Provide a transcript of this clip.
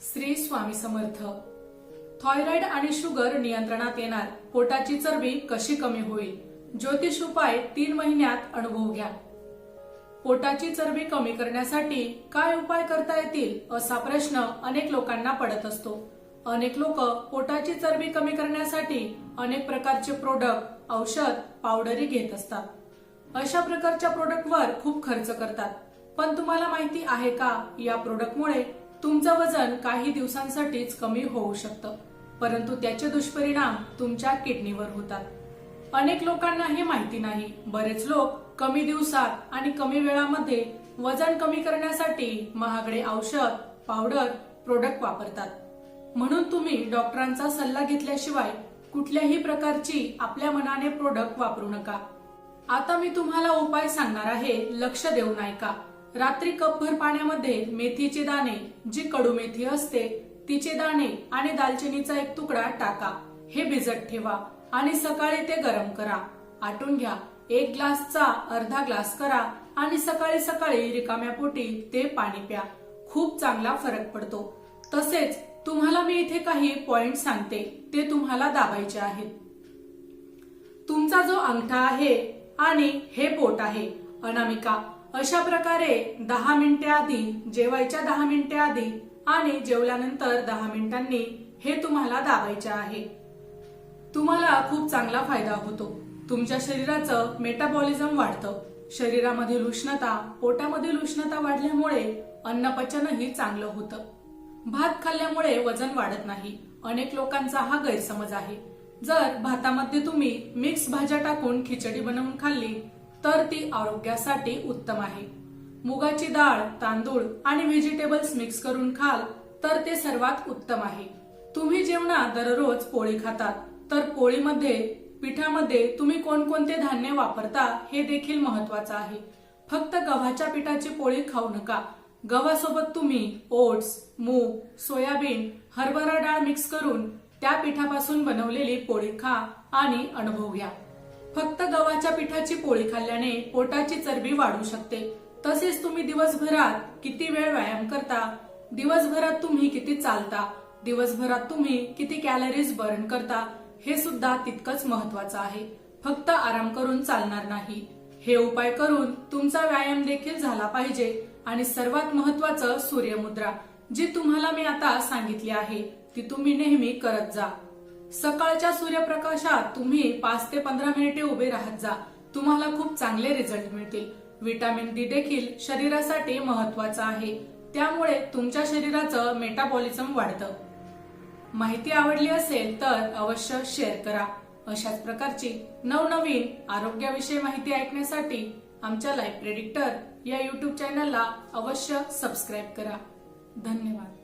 Shri Swami Samarth. Thyroid आणि sugar नियंत्रणात येणार. पोटाची चरबी कशी कमी होईल? ज्योतिष उपाय तीन महिन्यात अनुभव घ्या. पोटाची चरबी कमी करण्यासाठी काय उपाय करता येतील असा प्रश्न अनेक लोकांना पडत असतो. अनेक लोक पोटाची चरबी कमी करण्यासाठी अनेक प्रकारचे प्रोडक्ट औषध पावडरी घेत असतात. अशा प्रकारच्या प्रोडक्टवर खूप खर्च करतात. पण तुम्हाला माहिती आहे का या प्रोडक्टमुळे तुमचं वजन काही दिवसांसाठीच कमी होऊ शकतं परंतु त्याचे दुष्परिणाम तुमच्या किडनीवर होतात. अनेक लोकांना हे माहिती नाही बरेच लोक कमी दिवसात आणि कमी वेळामध्ये वजन कमी करण्यासाठी महागडे औषध पावडर प्रोडक्ट वापरतात. म्हणून तुम्ही डॉक्टरांचा सल्ला घेतल्याशिवाय कुठल्याही प्रकारची आपल्या मनाने प्रोडक्ट वापरू नका. आता मी तुम्हाला उपाय सांगणार आहे लक्ष देऊन ऐका रात्री कपभर पाण्यामध्ये मेथीचे दाणे जी कडू मेथी असते तिचे दाणे आणि दालचिनीचा एक तुकडा टाका. हे भिजत ठेवा आणि सकाळी ते गरम करा. आटून घ्या. एक ग्लासचा अर्धा ग्लास करा आणि सकाळी सकाळी रिकाम्या पोटी ते पाणी प्या. खूप चांगला फरक पडतो. तसेच तुम्हाला मी इथे काही पॉइंट सांगते. ते तुम्हाला दाबायचे आहेत. तुमचा जो अंगठा आहे आणि हे पोट आहे अनामिका अशा प्रकारे दहा मिनिटे आधी जेवायच्या दहा मिनिटे आधी आणि जेवल्यानंतर दहा मिनिटांनी हे तुम्हाला दाबायचे आहे. तुम्हाला खूप चांगला फायदा होतो. तुमच्या शरीराचं मेटाबॉलिझम वाढतं. शरीरामधील उष्णता पोटामधील उष्णता वाढल्यामुळे अन्नपचनही चांगलं होतं. भात खाल्ल्यामुळे वजन वाढत नाही. अनेक लोकांचा हा गैरसमज आहे. जर भातामध्ये तुम्ही मिक्स भाज्या टाकून खिचडी बनवून खाल्ली तर ती आरोग्यासाठी उत्तम आहे. मुगाची डाळ तांदूळ आणि व्हेजिटेबल्स मिक्स करून खाल तर ते सर्वात उत्तम आहे. तुम्ही जेवणात दररोज पोळी खातात तर पोळीमध्ये पिठामध्ये तुम्ही कोणकोणते धान्य वापरता हे देखील महत्वाचं आहे. फक्त गव्हाच्या पिठाची पोळी खाऊ नका. गव्हासोबत तुम्ही ओट्स मूग सोयाबीन हरभरा डाळ मिक्स करून त्या पिठापासून बनवलेली पोळी खा आणि अनुभव घ्या. फक्त गव्हाच्या पिठाची पोळी खाल्ल्याने पोटाची चरबी वाढू शकते. तसेच तुम्ही दिवसभरात किती वेळ व्यायाम करता? दिवसभरात तुम्ही किती चालता? दिवसभरात तुम्ही किती कॅलरीज बर्न करता? हे सुद्धा तितकंच महत्वाचं आहे. फक्त आराम करून चालणार नाही. हे उपाय करून तुमचा व्यायाम देखील झाला पाहिजे. आणि सर्वात महत्वाचं सूर्यमुद्रा जी तुम्हाला मी आता सांगितली आहे ती तुम्ही नेहमी करत जा. सकाळच्या सूर्यप्रकाशात तुम्ही पाच ते पंधरा मिनिटे उभे राहत जा. तुम्हाला खूप चांगले रिझल्ट मिळतील. व्हिटॅमिन डी देखील शरीरासाठी महत्वाचं आहे. त्यामुळे तुमच्या शरीराचं मेटाबॉलिझम वाढतं. माहिती आवडली असेल तर अवश्य शेअर करा. अशाच प्रकारची नवनवीन आरोग्याविषयी माहिती ऐकण्यासाठी आमच्या लाईफ प्रेडिक्टर या युट्यूब चॅनलला अवश्य सबस्क्राईब करा. धन्यवाद.